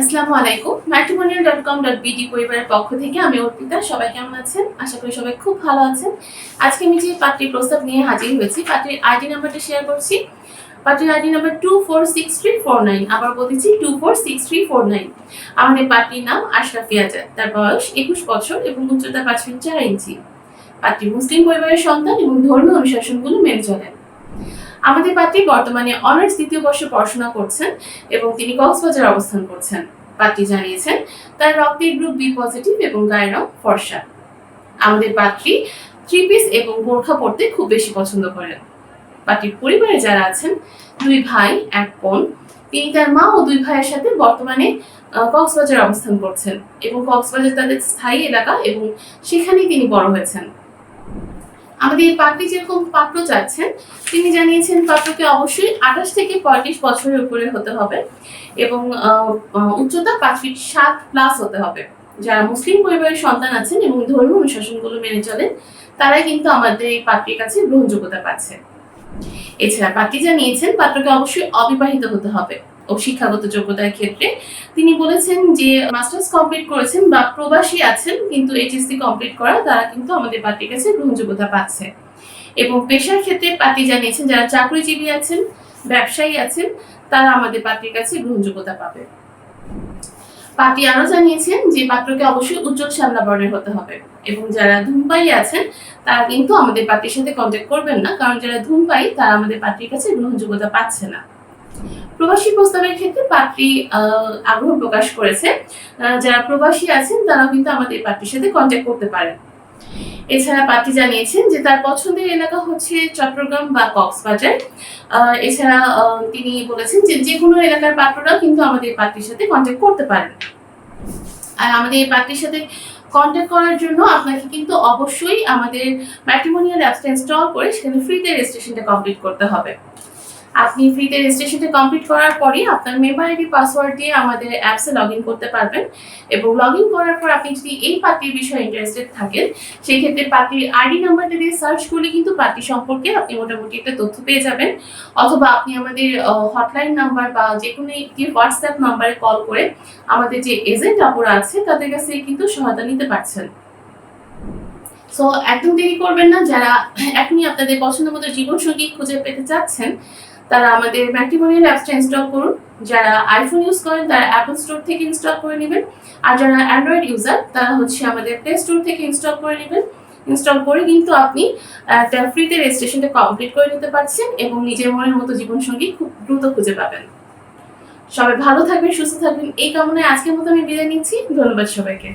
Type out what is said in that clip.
আসসালামু আলাইকুম matrimonial dot com dot BD পরিবারের পক্ষ থেকে আমি অর্পিতা, সবাই কেমন আছেন? আশা করি সবাই খুব ভালো আছেন। আজকে আমি যে পাত্রীর প্রস্তাব নিয়ে হাজির হয়েছি, পাত্রীর আইডি নাম্বারটা শেয়ার করছি। পাত্রীর ID number two four six three four nine আবার বলতেছি two four six three four nine আমাদের পাত্রীর নাম আশরাফি আজাদ, তার বয়স একুশ বছর এবং উচ্চতা পাঁচ ফিট চার ইঞ্চি। পাত্রী মুসলিম পরিবারের সন্তান এবং ধর্মীয় অনুশাসনগুলো মেনে চলেন। আমাদের পাত্রী বর্তমানে অনার্স দ্বিতীয় বর্ষে পড়াশোনা করছেন এবং তিনি কক্সবাজার অবস্থান করছেন। পাত্রী জানিয়েছেন, তার রক্তের গ্রুপ বি পজিটিভ এবং গায়ের রং ফর্সা। আমাদের পাত্রী থ্রি পিস এবং বোরখা পরতে খুব বেশি পছন্দ করেন। পাত্রীর পরিবারে যারা আছেন, দুই ভাই, এক বোন, তিনি তার মা ও দুই ভাইয়ের সাথে বর্তমানে কক্সবাজার অবস্থান করছেন এবং কক্সবাজার তাদের স্থায়ী এলাকা এবং সেখানেই তিনি বড় হয়েছেন। আমাদের পাত্রী যেরকম পাত্র চাচ্ছেন, তিনি জানিয়েছেন পাত্রকে অবশ্যই আঠাশ থেকে পঁয়ত্রিশ বছরের উপরে হতে হবে এবং উচ্চতা পাঁচ ফিট সাত প্লাস হতে হবে। যারা মুসলিম পরিবারের সন্তান আছেন এবং ধর্মীয় অনুশাসনগুলো মেনে চলেন, তারাই কিন্তু আমাদের এই পাত্রীর কাছে গ্রহণযোগ্যতা পাচ্ছে। এছাড়া পাত্রী জানিয়েছেন পাত্রকে অবশ্যই অবিবাহিত হতে হবে। ও শিক্ষাগত যোগ্যতার ক্ষেত্রে। তিনি বলেছেন যে, মাস্টার্স কমপ্লিট করেছেন বা প্রবাসী আছেন, কিন্তু এইচএসসি কমপ্লিট করা তারা কিন্তু আমাদের পাত্রীর কাছে গ্রহণযোগ্যতা পাচ্ছে। এবং পেশার ক্ষেত্রে পাত্রী জানিয়েছেন, যারা চাকরিজীবী আছেন, ব্যবসায়ী আছেন, তারা আমাদের পাত্রীর কাছে গ্রহণযোগ্যতা পাবে। পার্টি আরও জানিয়েছেন যে, পাত্রকে অবশ্যই উজ্জ্বল শ্যামলা বর্ণের হতে হবে। এবং যারা ধূমপাই আছেন, তারা কিন্তু আমাদের পার্টির সাথে কন্ট্যাক্ট করবেন না, কারণ যারা ধূমপাই তারা আমাদের পাত্রীর কাছে গ্রহণযোগ্যতা পাচ্ছে না। প্রবাসী প্রস্তাবের ক্ষেত্রে পাত্রী আগ্রহ প্রকাশ করেছে। যারা প্রবাসী আছেন তারা কিন্তু আমাদের পাত্রীর সাথে কন্ট্যাক্ট করতে পারেন। এছাড়া পাত্রী জানিয়েছেন যে তার পছন্দের এলাকা হচ্ছে চট্টগ্রাম বা কক্সবাজার। এছাড়া তিনি বলেছেন যে যে কোনো এলাকার পাত্ররা কিন্তু আমাদের পাত্রীর সাথে কন্ট্যাক্ট করতে পারেন। আর আমাদের এই পাত্রীর সাথে কন্ট্যাক্ট করার জন্য আপনাকে কিন্তু অবশ্যই আমাদের ম্যাট্রিমোনিয়াল অ্যাপসটা ইনস্টল করে সেখানে ফ্রিতে রেজিস্ট্রেশনটা কমপ্লিট করতে হবে। আপনি ফ্রিতে রেজিস্ট্রেশনটা কমপ্লিট করার পরে আপনার মেম্বার আইডি পাসওয়ার্ড দিয়ে আমাদের অ্যাপসে লগ ইন করতে পারবেন। এবং লগ ইন করার পর আপনি যদি এই পার্টির বিষয়ে ইন্টারেস্টেড থাকেন, সেই ক্ষেত্রে পার্টির আইডি নাম্বারটা দিয়ে সার্চ করলে কিন্তু পার্টি সম্পর্কে আপনি মোটামুটি একটা তথ্য পেয়ে যাবেন। অথবা আপনি আমাদের হটলাইন নাম্বার বা যে কোনো একটি হোয়াটসঅ্যাপ নাম্বারে কল করে আমাদের যে এজেন্ট আপুরা আছে, তাদের কাছে কিন্তু সহায়তা নিতে পারছেন। সো একদম দেরি করবেন না। যারা এখনই আপনাদের পছন্দ মতো জীবনসঙ্গী খুঁজে পেতে চাচ্ছেন তারা আমাদের ম্যাট্রিমোনিয়াল অ্যাপসটা ইনস্টল করুন। যারা আইফোন ইউজ করেন, তারা অ্যাপল স্টোর থেকে ইনস্টল করে নেবেন। আর যারা অ্যান্ড্রয়েড ইউজার তারা হচ্ছে আমাদের প্লে স্টোর থেকে ইনস্টল করে নেবেন। ইনস্টল করে কিন্তু আপনি একটা ফ্রিতে রেজিস্ট্রেশনটা কমপ্লিট করে নিতে পারছেন এবং নিজের মনের মতো জীবনসঙ্গী খুব দ্রুত খুঁজে পাবেন। সবাই ভালো থাকবেন, সুস্থ থাকবেন। এই কামনায় আজকের মতো আমি বিদায় নিচ্ছি। ধন্যবাদ সবাইকে।